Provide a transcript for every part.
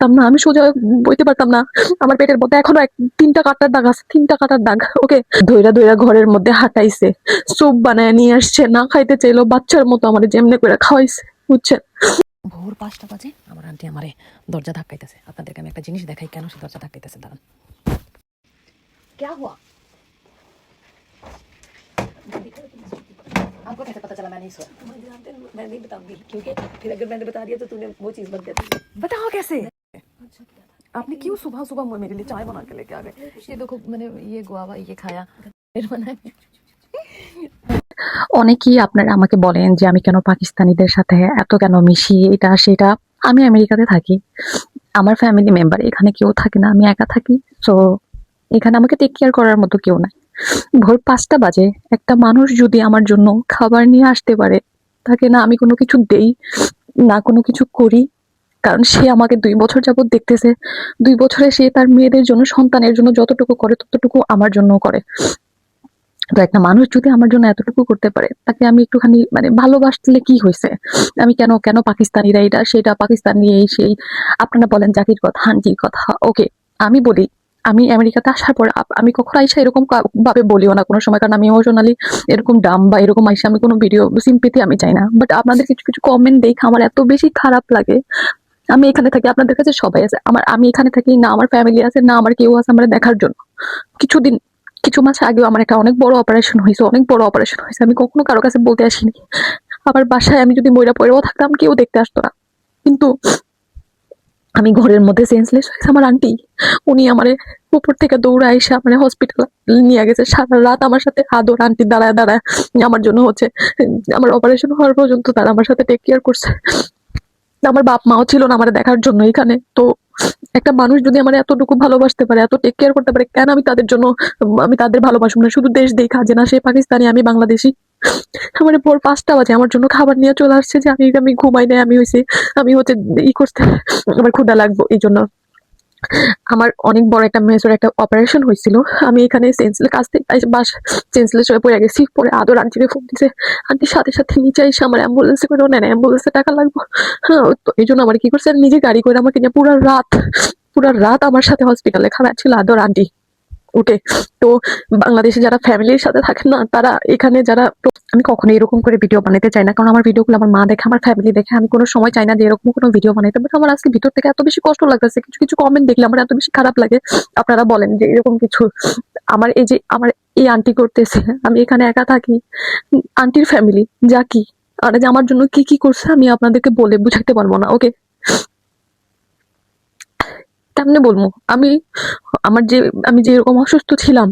পারতাম না আমি সোজা বইতে পারতাম না আমার পেটের মধ্যে এখনো এক তিনটা কাটার দাগ আছে তিনটা কাটার দাগ ওকে ধৈরা ধৈরা ঘরের মধ্যে হাঁটাইছে স্যুপ বানায় নিয়ে আসছে না খাইতে চাইলো বাচ্চার মতো আমার যেমনি করে খাওয়াইছে বুঝছেন ভোর পাঁচটা বাজে আমার আন্টি আমারে দরজা ধাক্কাইতেছে আপনাদেরকে আমি একটা জিনিস দেখাই কেন সে দরজা ধাক্কাইতেছে দাঁড়ান क्या हुआ आपको कैसे पता चला मैं नहीं सोया मुझे जानते हैं, मैं नहीं बताऊंगी क्योंकि फिर अगर मैंने बता दिया तो तूने वो चीज बंद कर दी बताओ कैसे आपने क्यों सुबह सुबह मेरे लिए चाय बना के लेके आ गए ये देखो मैंने ये गुआवा ये खाया फिर बनाया অনেকেই আপনারা আমাকে বলেন যে আমি কেন পাকিস্তানিদের সাথে এত কেন মিশি এটা সেটা আমি আমেরিকাতে থাকি আমার ফ্যামিলি মেম্বার এখানে কেউ থাকে না আমি একা থাকি তো এখানে আমাকে টেক কেয়ার করার মতো কেউ নাই ভোর পাঁচটা বাজে একটা মানুষ যদি আমার জন্য খাবার নিয়ে আসতে পারে তাকে না আমি কোনো কিছু দেই না কোনো কিছু করি কারণ সে আমাকে দুই বছর যাবত দেখতেছে। দুই বছরে সে তার মেয়েদের জন্য, সন্তানের জন্য যতটুকু করে, ততটুকু আমার জন্য করে। তো একটা মানুষ যদি আমার জন্য এতটুকু করতে পারে, তাকে আমি একটুখানি মানে ভালোবাসলে কি হয়েছে? আমি কেন কেন পাকিস্তানিরা এটা, সেটা পাকিস্তানি এই সেই, আপনারা বলেন জাকির কথা, হানজির কথা। ওকে, আমি বলি, আমি আমেরিকাতে আসার পর আমি কখনো আইসা এরকম ভাবে বলিও না কোনো সময়, কারণ আমি ইমোশনালি এরকম ডাম বা এরকম আইসা আমি কোনো ভিডিও সিম্পেথি আমি চাই না। বাট আপনাদের কিছু কিছু কমেন্ট দেখে আমার এত বেশি খারাপ লাগে। আমি এখানে থাকি, আপনাদের কাছে সবাই আছে। আমার, আমি এখানে থাকি, না আমার ফ্যামিলি আছে, না আমার কেউ আছে আমার দেখার জন্য। কিছুদিন, কিছু মাস আগেও আমার একটা অনেক বড় অপারেশন হয়েছে, অনেক বড় অপারেশন হয়েছে। আমি কখনো কারও কাছে বলতে আসিনি। আবার বাসায় আমি যদি ময়রা পড়েও থাকতাম, কেউ দেখতে আসতো না। কিন্তু আমি ঘরের মধ্যে সেন্সলেস হয়েছে আমার আন্টি উনি আমার উপর থেকে দৌড়ে এসে আমার হসপিটাল নিয়ে গেছে। সারা রাত আমার সাথে আদর আন্টি দাঁড়ায় দাঁড়ায়। আমার জন্য হচ্ছে, আমার অপারেশন হওয়ার পর্যন্ত তারা আমার সাথে টেক কেয়ার করছে। আমার বাপ মাও ছিল না আমার দেখার জন্য এখানে। তো একটা মানুষ যদি আমার এতটুকু ভালোবাসতে পারে, এত টেক কেয়ার করতে পারে, কেন আমি তাদের জন্য আমি তাদের ভালোবাসবো না? শুধু দেশ দেখা যে না, সে পাকিস্তানি, আমি বাংলাদেশি। আমার ভোর পাঁচটা বাজে, আমার জন্য খাবার নিয়ে চলে আসছে যে আমি আমি ঘুমাই নাই, আমি হয়েছি আমি হচ্ছে ই করতে, আমার ক্ষুদা লাগবো এই জন্য আমার অনেক বড় একটা মেজর একটা অপারেশন হয়েছিল। আমি এখানে সেন্সলে কাছ থেকে বাস সেন্সলেস হয়ে পড়ে গেছি। পরে আদর আন্টিকে ফোন দিছে আন্টির সাথে সাথে নিচে এসে আমার অ্যাম্বুলেন্সে করে নেন অ্যাম্বুলেন্সে টাকা লাগবো। হ্যাঁ তো এই জন্য আমার কি করছে নিজে গাড়ি করে আমাকে পুরো রাত পুরো রাত আমার সাথে হসপিটালে খারাপ ছিল। আদর আন্টি উঠে তো বাংলাদেশে যারা ফ্যামিলির সাথে থাকেন না, তারা এখানে যারা আমি কখনো এরকম করে ভিডিও বানাতে চাই না। কারণ আমার ভিডিওগুলো আমার মা দেখে, আমার ফ্যামিলি দেখে, আমি কোনো সময় চাই না যে এরকম কোনো ভিডিও বানাইতে। বাট আমার আজকে ভিতর থেকে এত বেশি কষ্ট লাগতেছে, কিছু কিছু কমেন্ট দেখলে আমার এত বেশি খারাপ লাগে। আপনারা বলেন যে এরকম কিছু। আমার এই যে, আমার এই আন্টি করতেছে, আমি এখানে একা থাকি। আন্টির ফ্যামিলি যা কি? আর যে আমার জন্য কি কি করছে, আমি আপনাদেরকে বলে বুঝাইতে পারব না ওকে কেমনে বলব, আমি, আমার যে, আমি যে এরকম অসুস্থ ছিলাম,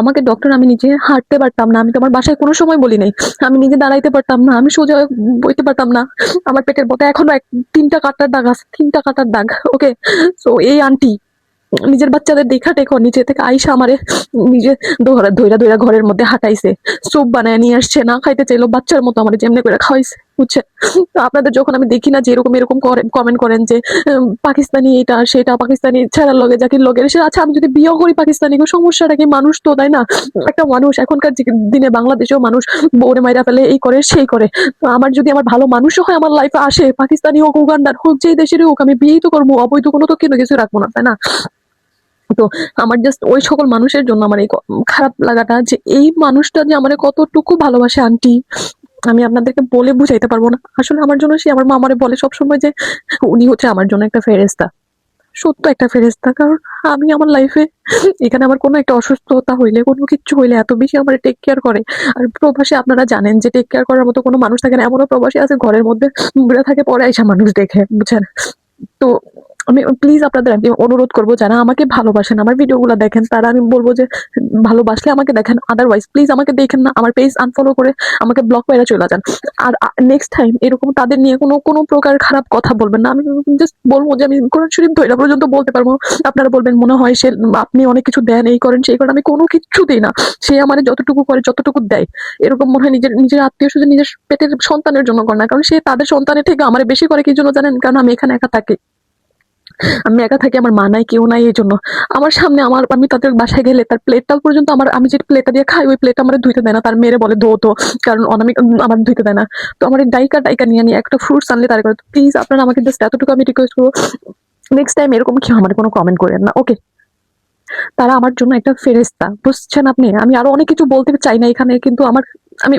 আমাকে ডক্টর আমি নিজে হাঁটতে পারতাম না, আমি তো আমার বাসায় কোনো সময় বলি নাই, আমি নিজে দাঁড়াইতে পারতাম না, আমি সোজা বইতে পারতাম না, আমার পেটের মধ্যে এখনও এক, তিনটা কাটার দাগ আছে, তিনটা কাটার দাগ ওকে সো এই আন্টি নিজের বাচ্চাদের দেখা টেকো নিচে থেকে আইসা আমারে নিজে ধরা ধৈরা ধৈরা ঘরের মধ্যে হাঁটাইছে স্যুপ বানায় নিয়ে আসছে, না খাইতে চাইলো, বাচ্চার মতো আমার যেমনি করে খাওয়াইছে। বুঝছে তো আপনাদের যখন আমি দেখি না যে এরকম এরকম করেন কমেন্ট করেন যে পাকিস্তানি এটা, সেটা, পাকিস্তানি ছেড়ার লগে জাকির লগে, সে আচ্ছা আমি যদি বিয়ে করি পাকিস্তানি সমস্যাটা কি? মানুষ তো, তাই না? একটা মানুষ, এখনকার দিনে বাংলাদেশেও মানুষ বউরে মাইরা ফেলে, এই করে, সেই করে। তো আমার যদি আমার ভালো মানুষও হয়, আমার লাইফে আসে, পাকিস্তানি হোক, উগান্ডার হোক, যেই দেশেরই হোক, আমি বিয়েই তো করব, অবৈধ কোনো তো কোনো কিছু রাখব না, তাই না? তো আমার জাস্ট ওই সকল মানুষের জন্য আমার এই খারাপ লাগাটা যে, এই মানুষটা যে আমার কতটুকু ভালোবাসে আন্টি আমি আপনাদেরকে বলে বুঝাইতে পারব না। আসলে আমার জন্য সে আমার মা আমারে বলে সবসময় যে উনি হচ্ছে আমার জন্য একটা ফেরেস্তা সত্য একটা ফেরেস্তা কারণ আমি আমার লাইফে এখানে আমার কোনো একটা অসুস্থতা হইলে, কোনো কিছু হইলে এত বেশি আমার টেক কেয়ার করে। আর প্রবাসে আপনারা জানেন যে টেক কেয়ার করার মতো কোনো মানুষ থাকে না। এমনও প্রবাসী আছে, ঘরের মধ্যে বেড়ে থাকে, পরে আইসা মানুষ দেখে, বুঝছেন? তো আমি প্লিজ আপনাদের আমি অনুরোধ করব, যারা আমাকে ভালোবাসেন, আমার ভিডিওগুলো দেখেন, তারা আমি বলব যে, ভালোবাসলে আমাকে দেখেন আদারওয়াইজ প্লিজ আমাকে দেখেন না, আমার পেজ আনফলো করে আমাকে ব্লক করে চলে যান। আর নেক্সট টাইম এরকম তাদের নিয়ে কোনো কোনো প্রকার খারাপ কথা বলবেন না, আমি জাস্ট বলব যে, আমি কোরআন শরীফ ধৈর্য পর্যন্ত বলতে পারব। আপনারা বলবেন, মনে হয় সে, আপনি অনেক কিছু দেন, এই করেন, সেই করেন, আমি কোনো কিচ্ছু দিই না। সে আমার যতটুকু করে, যতটুকু দেয়। এরকম মনে হয় নিজের নিজের আত্মীয় স্বজন, নিজের পেটের সন্তানের জন্য করে না, কারণ সে তাদের সন্তানের থেকে আমার বেশি করে, কি জন্য জানেন? কারণ আমি এখানে একা থাকি। আমি একা থাকি, আমার মা নাই, কেউ নাই এই জন্য আমার সামনে আমার, আমি তাদের বাসায় গেলে তার প্লেটটাও পর্যন্ত আমার, আমি যে প্লেটটা দিয়ে খাই, ওই প্লেট আমার ধুইতে দেয় না। তার মেরে বলে, ধো তো কারণ অনামিক আমার ধুইতে দেয় না। তো আমার ডাইকা ডাইকা নিয়ে নিয়ে একটা ফ্রুটস আনলে তার প্লিজ আপনারা আমাকে জাস্ট এতটুকু আমি রিকোয়েস্ট করব। নেক্সট টাইম এরকম কেউ আমার কোনো কমেন্ট করেন না। ওকে তারা আমার জন্য একটা ফেরেস্তা বুঝছেন আপনি? আমি আরও অনেক কিছু বলতে চাই না এখানে, কিন্তু আমার, আমি